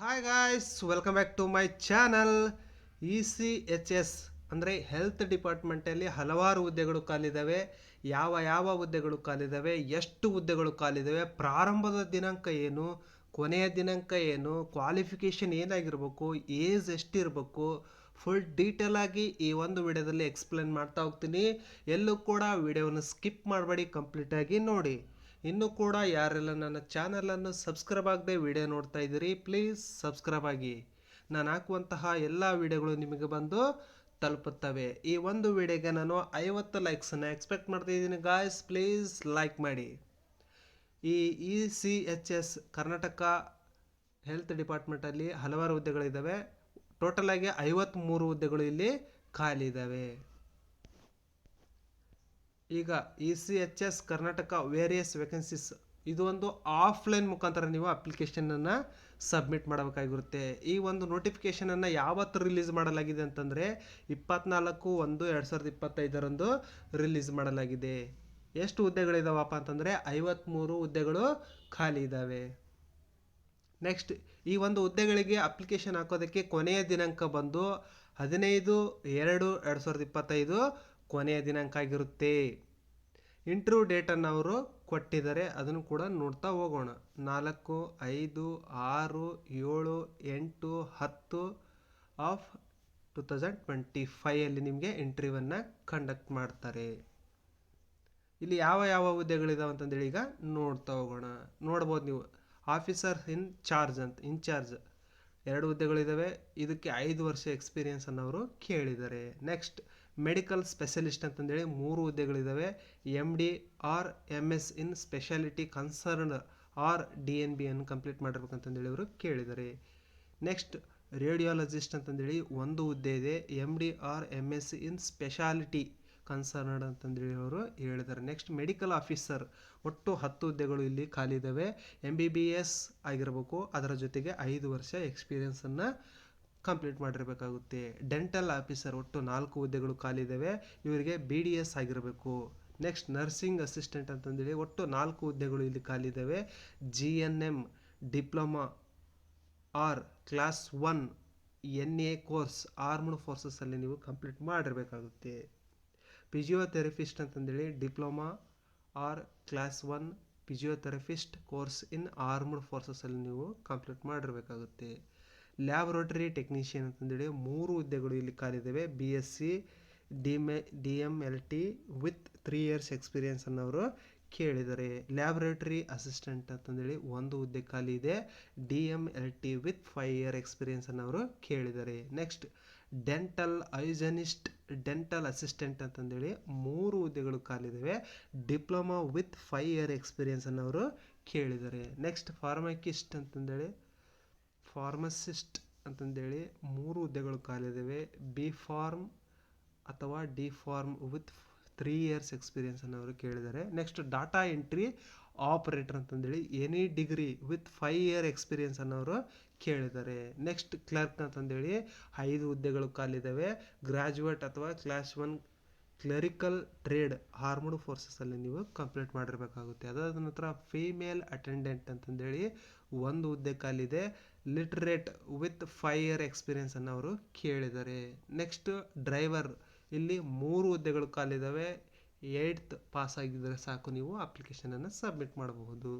Hi guys welcome back to my channel E C H S ಅಂದರೆ health ಡಿಪಾರ್ಟ್ಮೆಂಟಲ್ಲಿ ಹಲವಾರು ಹುದ್ದೆಗಳು ಕಾಲಿದ್ದಾವೆ. ಯಾವ ಯಾವ ಹುದ್ದೆಗಳು ಕಾಲಿದ್ದಾವೆ, ಎಷ್ಟು ಹುದ್ದೆಗಳು ಕಾಲಿದ್ದಾವೆ, ಪ್ರಾರಂಭದ ದಿನಾಂಕ ಏನು, ಕೊನೆಯ ದಿನಾಂಕ ಏನು ಕ್ವಾಲಿಫಿಕೇಷನ್ ಏನಾಗಿರ್ಬೇಕು ಏಜ್ ಎಷ್ಟಿರಬೇಕು ಫುಲ್ ಡೀಟೇಲ್ ಆಗಿ ಈ ಒಂದು ವಿಡಿಯೋದಲ್ಲಿ ಎಕ್ಸ್ಪ್ಲೇನ್ ಮಾಡ್ತಾ ಹೋಗ್ತೀನಿ. ಎಲ್ಲೂ ಕೂಡ ವಿಡಿಯೋವನ್ನು ಸ್ಕಿಪ್ ಮಾಡಬೇಡಿ ಕಂಪ್ಲೀಟಾಗಿ ನೋಡಿ. ಇನ್ನೂ ಕೂಡ ಯಾರೆಲ್ಲ ನನ್ನ ಚಾನಲನ್ನು ಸಬ್ಸ್ಕ್ರೈಬ್ ಆಗದೆ ವಿಡಿಯೋ ನೋಡ್ತಾ ಇದ್ದೀರಿ ಪ್ಲೀಸ್ ಸಬ್ಸ್ಕ್ರೈಬ್ ಆಗಿ. ನಾನು ಹಾಕುವಂತಹ ಎಲ್ಲ ವಿಡಿಯೋಗಳು ನಿಮಗೆ ಬಂದು ತಲುಪುತ್ತವೆ. ಈ ಒಂದು ವಿಡಿಯೋಗೆ ನಾನು ಐವತ್ತು ಲೈಕ್ಸನ್ನು ಎಕ್ಸ್ಪೆಕ್ಟ್ ಮಾಡ್ತಾ ಇದ್ದೀನಿ. ಗಾಯ್ಸ್ ಪ್ಲೀಸ್ ಲೈಕ್ ಮಾಡಿ. ಈ E C H S Karnataka health ಡಿಪಾರ್ಟ್ಮೆಂಟಲ್ಲಿ ಹಲವಾರು ಹುದ್ದೆಗಳಿದ್ದಾವೆ. ಟೋಟಲಾಗಿ ಐವತ್ತ್ಮೂರು ಹುದ್ದೆಗಳು ಇಲ್ಲಿ ಖಾಲಿ ಇದ್ದಾವೆ. ಈಗ E C H S Karnataka various vacancies ಇದು ಒಂದು ಆಫ್ಲೈನ್ ಮುಖಾಂತರ ನೀವು ಅಪ್ಲಿಕೇಶನನ್ನು ಸಬ್ಮಿಟ್ ಮಾಡಬೇಕಾಗಿರುತ್ತೆ. ಈ ಒಂದು ನೋಟಿಫಿಕೇಷನನ್ನು ಯಾವತ್ತು ರಿಲೀಸ್ ಮಾಡಲಾಗಿದೆ ಅಂತಂದರೆ ಇಪ್ಪತ್ನಾಲ್ಕು ಒಂದು ಎರಡು ಸಾವಿರದ ಇಪ್ಪತ್ತೈದರಂದು ರಿಲೀಸ್ ಮಾಡಲಾಗಿದೆ. ಎಷ್ಟು ಹುದ್ದೆಗಳಿದಾವಪ್ಪ ಅಂತಂದರೆ ಐವತ್ತ್ಮೂರು ಹುದ್ದೆಗಳು ಖಾಲಿ ಇದ್ದಾವೆ ನೆಕ್ಸ್ಟ್ ಈ ಒಂದು ಹುದ್ದೆಗಳಿಗೆ ಅಪ್ಲಿಕೇಶನ್ ಹಾಕೋದಕ್ಕೆ ಕೊನೆಯ ದಿನಾಂಕ ಬಂದು ಹದಿನೈದು ಎರಡು ಎರಡು ಸಾವಿರದ ಇಪ್ಪತ್ತೈದು ಕೊನೆಯ ದಿನಾಂಕ ಆಗಿರುತ್ತೆ ಇಂಟರ್ವ್ಯೂ ಡೇಟನ್ನು ಅವರು ಕೊಟ್ಟಿದ್ದಾರೆ. ಅದನ್ನು ಕೂಡ ನೋಡ್ತಾ ಹೋಗೋಣ. ನಾಲ್ಕು, ಐದು, ಆರು, ಏಳು, ಎಂಟು, ಹತ್ತು ಆಫ್ ಟು ತೌಸಂಡ್ ಟ್ವೆಂಟಿ ಫೈಯಲ್ಲಿ ನಿಮಗೆ ಇಂಟರ್ವ್ಯೂವನ್ನು ಕಂಡಕ್ಟ್ ಮಾಡ್ತಾರೆ. ಇಲ್ಲಿ ಯಾವ ಯಾವ ಹುದ್ದೆಗಳಿದಾವೆ ಅಂತಂದೇಳಿ ಈಗ ನೋಡ್ತಾ ಹೋಗೋಣ. ನೋಡ್ಬೋದು ನೀವು. ಆಫೀಸರ್ ಇನ್ ಚಾರ್ಜ್ ಅಂತ ಇನ್ಚಾರ್ಜ್ ಎರಡು ಹುದ್ದೆಗಳಿದ್ದಾವೆ ಇದಕ್ಕೆ ಐದು ವರ್ಷ ಎಕ್ಸ್ಪೀರಿಯನ್ಸ್ ಅವರು ಕೇಳಿದ್ದಾರೆ. ನೆಕ್ಸ್ಟ್ ಮೆಡಿಕಲ್ ಸ್ಪೆಷಲಿಸ್ಟ್ ಅಂತಂದೇಳಿ ಮೂರು ಹುದ್ದೆಗಳಿದ್ದಾವೆ M D or M S in speciality concern or D N B ಅನ್ನು ಕಂಪ್ಲೀಟ್ ಮಾಡಿರ್ಬೇಕಂತಂದೇಳಿ ಅವರು ಕೇಳಿದ್ದಾರೆ ನೆಕ್ಸ್ಟ್ ರೇಡಿಯಾಲಜಿಸ್ಟ್ ಅಂತಂದೇಳಿ ಒಂದು ಹುದ್ದೆ ಇದೆ. M D or M S in speciality concerned ಅಂತಂದೇಳಿ ಅವರು ಹೇಳಿದ್ದಾರೆ ನೆಕ್ಸ್ಟ್ ಮೆಡಿಕಲ್ ಆಫೀಸರ್ ಒಟ್ಟು ಹತ್ತು ಹುದ್ದೆಗಳು ಇಲ್ಲಿ ಖಾಲಿ ಇದ್ದಾವೆ ಎಂ ಬಿ ಬಿ ಎಸ್ ಆಗಿರಬೇಕು. ಅದರ ಜೊತೆಗೆ ಐದು ವರ್ಷ ಎಕ್ಸ್ಪೀರಿಯನ್ಸನ್ನು ಕಂಪ್ಲೀಟ್ ಮಾಡಿರಬೇಕಾಗುತ್ತೆ. ಡೆಂಟಲ್ ಆಫೀಸರ್ ಒಟ್ಟು ನಾಲ್ಕು ಹುದ್ದೆಗಳು ಖಾಲಿ ಇದ್ದಾವೆ ಇವರಿಗೆ ಬಿ ಡಿ ಎಸ್ ಆಗಿರಬೇಕು. ನೆಕ್ಸ್ಟ್ ನರ್ಸಿಂಗ್ ಅಸಿಸ್ಟೆಂಟ್ ಅಂತಂದೇಳಿ ಒಟ್ಟು ನಾಲ್ಕು ಹುದ್ದೆಗಳು ಇಲ್ಲಿ ಖಾಲಿ ಇದ್ದಾವೆ G N M diploma or class one N A course armed ಫೋರ್ಸಸ್ಸಲ್ಲಿ ನೀವು ಕಂಪ್ಲೀಟ್ ಮಾಡಿರಬೇಕಾಗುತ್ತೆ. ಫಿಸಿಯೋಥೆರಪಿಸ್ಟ್ ಅಂತಂದೇಳಿ diploma or class one physiotherapist course in armed ಫೋರ್ಸಸ್ಸಲ್ಲಿ ನೀವು ಕಂಪ್ಲೀಟ್ ಮಾಡಿರಬೇಕಾಗುತ್ತೆ. ಲ್ಯಾಬ್ರೋಟರಿ ಟೆಕ್ನಿಷಿಯನ್ ಅಂತಂದೇಳಿ ಮೂರು ಹುದ್ದೆಗಳು ಇಲ್ಲಿ ಖಾಲಿದ್ದಾವೆ B S C D me D M L T with three years experience ಅನ್ನೋರು ಕೇಳಿದ್ದಾರೆ. ಲ್ಯಾಬ್ರೇಟರಿ ಅಸಿಸ್ಟೆಂಟ್ ಅಂತಂದೇಳಿ ಒಂದು ಹುದ್ದೆ ಖಾಲಿ ಇದೆ D M L T with five year experience ಅನ್ನೋರು ಕೇಳಿದ್ದಾರೆ. Next dental hygienist dental assistant ಅಂತಂದೇಳಿ ಮೂರು ಹುದ್ದೆಗಳು ಖಾಲಿದ್ದಾವೆ. Diploma with five year experience ಅನ್ನೋರು ಕೇಳಿದ್ದಾರೆ. ನೆಕ್ಸ್ಟ್ ಫಾರ್ಮಕಿಸ್ಟ್ ಅಂತಂದೇಳಿ ಫಾರ್ಮಸಿಸ್ಟ್ ಅಂತಂದೇಳಿ ಮೂರು ಹುದ್ದೆಗಳು ಖಾಲಿದಾವೆ. ಬಿ ಫಾರ್ಮ್ ಅಥವಾ D pharm with three years experience ಅನ್ನೋರು ಕೇಳಿದ್ದಾರೆ. ನೆಕ್ಸ್ಟ್ ಡಾಟಾ ಎಂಟ್ರಿ ಆಪರೇಟರ್ ಅಂತಂದೇಳಿ any degree with five year experience ಅನ್ನೋರು ಕೇಳಿದ್ದಾರೆ. ನೆಕ್ಸ್ಟ್ ಕ್ಲರ್ಕ್ ಅಂತಂದೇಳಿ ಐದು ಹುದ್ದೆಗಳು ಖಾಲಿದ್ದಾವೆ ಗ್ರ್ಯಾಜುಯೇಟ್ ಅಥವಾ class one clerical trade armed ಫೋರ್ಸಸ್ಸಲ್ಲಿ ನೀವು ಕಂಪ್ಲೀಟ್ ಮಾಡಿರಬೇಕಾಗುತ್ತೆ. ಅದಾದ ನಂತರ ಫೀಮೇಲ್ ಅಟೆಂಡೆಂಟ್ ಅಂತಂದೇಳಿ ಒಂದು ಹುದ್ದೆ ಖಾಲಿದೆ. ಲಿಟ್ರೇಟ್ ವಿತ್ ಫೈವ್ ಇಯರ್ ಎಕ್ಸ್ಪೀರಿಯನ್ಸನ್ನು ಅವರು ಕೇಳಿದ್ದಾರೆ ನೆಕ್ಸ್ಟ್ ಡ್ರೈವರ್, ಇಲ್ಲಿ ಮೂರು ಹುದ್ದೆಗಳು ಖಾಲಿದ್ದಾವೆ ಏಯ್ತ್ ಪಾಸ್ ಆಗಿದ್ದರೆ ಸಾಕು, ನೀವು ಅಪ್ಲಿಕೇಶನನ್ನು ಸಬ್ಮಿಟ್ ಮಾಡಬಹುದು.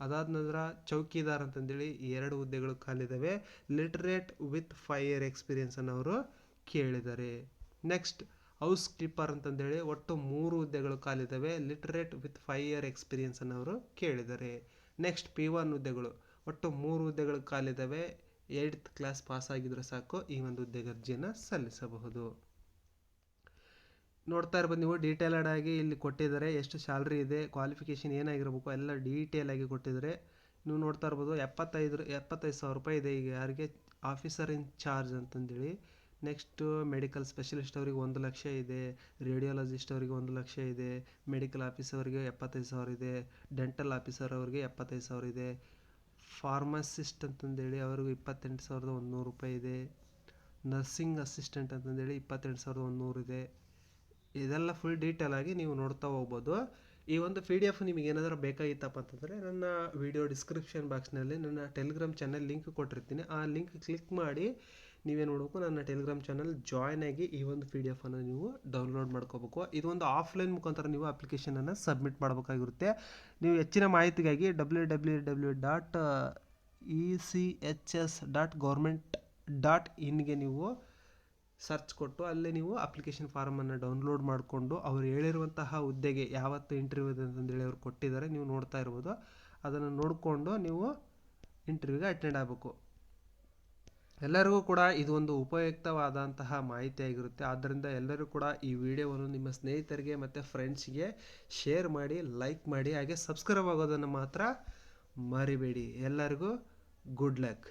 ಅದಾದ ನಂತರ ಚೌಕಿದಾರ್ ಅಂತಂದೇಳಿ ಎರಡು ಹುದ್ದೆಗಳು ಖಾಲಿದ್ದಾವೆ ಲಿಟ್ರೇಟ್ ವಿತ್ ಫೈವ್ ಇಯರ್ ಎಕ್ಸ್ಪೀರಿಯನ್ಸನ್ನು ಅವರು ಕೇಳಿದ್ದಾರೆ ನೆಕ್ಸ್ಟ್ ಹೌಸ್ ಕೀಪರ್ ಅಂತಂದೇಳಿ ಒಟ್ಟು ಮೂರು ಹುದ್ದೆಗಳು ಖಾಲಿದ್ದಾವೆ ಲಿಟ್ರೇಟ್ ವಿತ್ ಫೈವ್ ಇಯರ್ ಎಕ್ಸ್ಪೀರಿಯನ್ಸನ್ನು ಅವರು ಕೇಳಿದ್ದಾರೆ ನೆಕ್ಸ್ಟ್ ಪಿ ಒನ್ ಹುದ್ದೆಗಳು. ಒಟ್ಟು ಮೂರು ಹುದ್ದೆಗಳು ಕಾಲಿದ್ದಾವೆ ಏಯ್ಟ್ ಕ್ಲಾಸ್ ಪಾಸ್ ಆಗಿದ್ರೆ ಸಾಕು. ಈ ಒಂದು ಹುದ್ದೆಗೆ ಅರ್ಜಿಯನ್ನು ಸಲ್ಲಿಸಬಹುದು. ನೋಡ್ತಾ ಇರ್ಬೋದು ನೀವು ಡೀಟೇಲ್ಡ್ ಆಗಿ ಇಲ್ಲಿ ಕೊಟ್ಟಿದ್ದಾರೆ. ಎಷ್ಟು ಸ್ಯಾಲ್ರಿ ಇದೆ ಕ್ವಾಲಿಫಿಕೇಷನ್ ಏನಾಗಿರಬೇಕು, ಎಲ್ಲ ಡೀಟೇಲ್ ಆಗಿ ಕೊಟ್ಟಿದ್ದಾರೆ. ನೀವು ನೋಡ್ತಾ ಇರ್ಬೋದು, ಎಪ್ಪತ್ತೈದು ಎಪ್ಪತ್ತೈದು ಸಾವಿರ ರೂಪಾಯಿ ಇದೆ. ಈಗ ಯಾರಿಗೆ? ಆಫೀಸರ್ ಇನ್ ಚಾರ್ಜ್ ಅಂತಂದೇಳಿ. ನೆಕ್ಸ್ಟು ಮೆಡಿಕಲ್ ಸ್ಪೆಷಲಿಸ್ಟ್ ಅವರಿಗೆ ಒಂದು ಲಕ್ಷ ಇದೆ. ರೇಡಿಯಾಲಜಿಸ್ಟ್ ಅವರಿಗೆ ಒಂದು ಲಕ್ಷ ಇದೆ. ಮೆಡಿಕಲ್ ಆಫೀಸರ್ಗೆ ಎಪ್ಪತ್ತೈದು ಸಾವಿರ ಇದೆ. ಡೆಂಟಲ್ ಆಫೀಸರ್ ಅವರಿಗೆ ಎಪ್ಪತ್ತೈದು ಸಾವಿರ ಇದೆ. ಫಾರ್ಮಸಿಸ್ಟ್ ಅಂತಂದೇಳಿ ಅವ್ರಿಗೂ ಇಪ್ಪತ್ತೆಂಟು ಸಾವಿರದ ಒಂದು ನೂರು ರೂಪಾಯಿ ಇದೆ. ನರ್ಸಿಂಗ್ ಅಸಿಸ್ಟೆಂಟ್ ಅಂತಂದೇಳಿ ಇಪ್ಪತ್ತೆಂಟು ಸಾವಿರದ ಒಂದು ನೂರು ಇದೆ. ಇದೆಲ್ಲ ಫುಲ್ ಡೀಟೇಲ್ ಆಗಿ ನೀವು ನೋಡ್ತಾ ಹೋಗ್ಬೋದು. ಈ ಒಂದು ಪಿ ಡಿ ಎಫ್ ನಿಮಗೆ ಏನಾದರೂ ಬೇಕಾಗಿತ್ತಪ್ಪ ಅಂತಂದರೆ ನನ್ನ ವಿಡಿಯೋ ಡಿಸ್ಕ್ರಿಪ್ಷನ್ ಬಾಕ್ಸ್ನಲ್ಲಿ ನನ್ನ ಟೆಲಿಗ್ರಾಮ್ ಚಾನಲ್ ಲಿಂಕ್ ಕೊಟ್ಟಿರ್ತೀನಿ. ಆ ಲಿಂಕ್ ಕ್ಲಿಕ್ ಮಾಡಿ ನೀವೇನು ಮಾಡಬೇಕು ನನ್ನ ಟೆಲಿಗ್ರಾಮ್ ಚಾನಲ್ ಜಾಯ್ನ್ ಆಗಿ ಈ ಒಂದು ಪಿ ಡಿ ಎಫನ್ನು ನೀವು ಡೌನ್ಲೋಡ್ ಮಾಡ್ಕೋಬೇಕು. ಇದೊಂದು ಆಫ್ಲೈನ್ ಮುಖಾಂತರ ನೀವು ಅಪ್ಲಿಕೇಶನನ್ನು ಸಬ್ಮಿಟ್ ಮಾಡಬೇಕಾಗಿರುತ್ತೆ. ನೀವು ಹೆಚ್ಚಿನ ಮಾಹಿತಿಗಾಗಿ W W W dot E C H S dot government dot ಇನ್ಗೆ ನೀವು ಸರ್ಚ್ ಕೊಟ್ಟು ಅಲ್ಲೇ ನೀವು ಅಪ್ಲಿಕೇಶನ್ ಫಾರ್ಮನ್ನು ಡೌನ್ಲೋಡ್ ಮಾಡಿಕೊಂಡು ಅವರು ಹೇಳಿರುವಂತಹ ಹುದ್ದೆಗೆ ಯಾವತ್ತು ಇಂಟರ್ವ್ಯೂ ಇದೆ ಅಂತಂದೇಳಿ ಅವ್ರು ಕೊಟ್ಟಿದ್ದಾರೆ, ನೀವು ನೋಡ್ತಾ ಇರ್ಬೋದು. ಅದನ್ನು ನೋಡಿಕೊಂಡು ನೀವು ಇಂಟರ್ವ್ಯೂಗೆ ಅಟೆಂಡ್ ಆಗಬೇಕು. ಎಲ್ಲರಿಗೂ ಕೂಡ ಇದು ಒಂದು ಉಪಯುಕ್ತವಾದಂತಹ ಮಾಹಿತಿ ಆಗಿರುತ್ತೆ. ಆದ್ದರಿಂದ ಎಲ್ಲರೂ ಕೂಡ ಈ ವಿಡಿಯೋವನ್ನು ನಿಮ್ಮ ಸ್ನೇಹಿತರಿಗೆ ಮತ್ತು ಫ್ರೆಂಡ್ಸ್ಗೆ ಶೇರ್ ಮಾಡಿ ಲೈಕ್ ಮಾಡಿ, ಹಾಗೆ ಸಬ್ಸ್ಕ್ರೈಬ್ ಆಗೋದನ್ನು ಮಾತ್ರ ಮರಿಬೇಡಿ. ಎಲ್ಲರಿಗೂ ಗುಡ್ ಲಕ್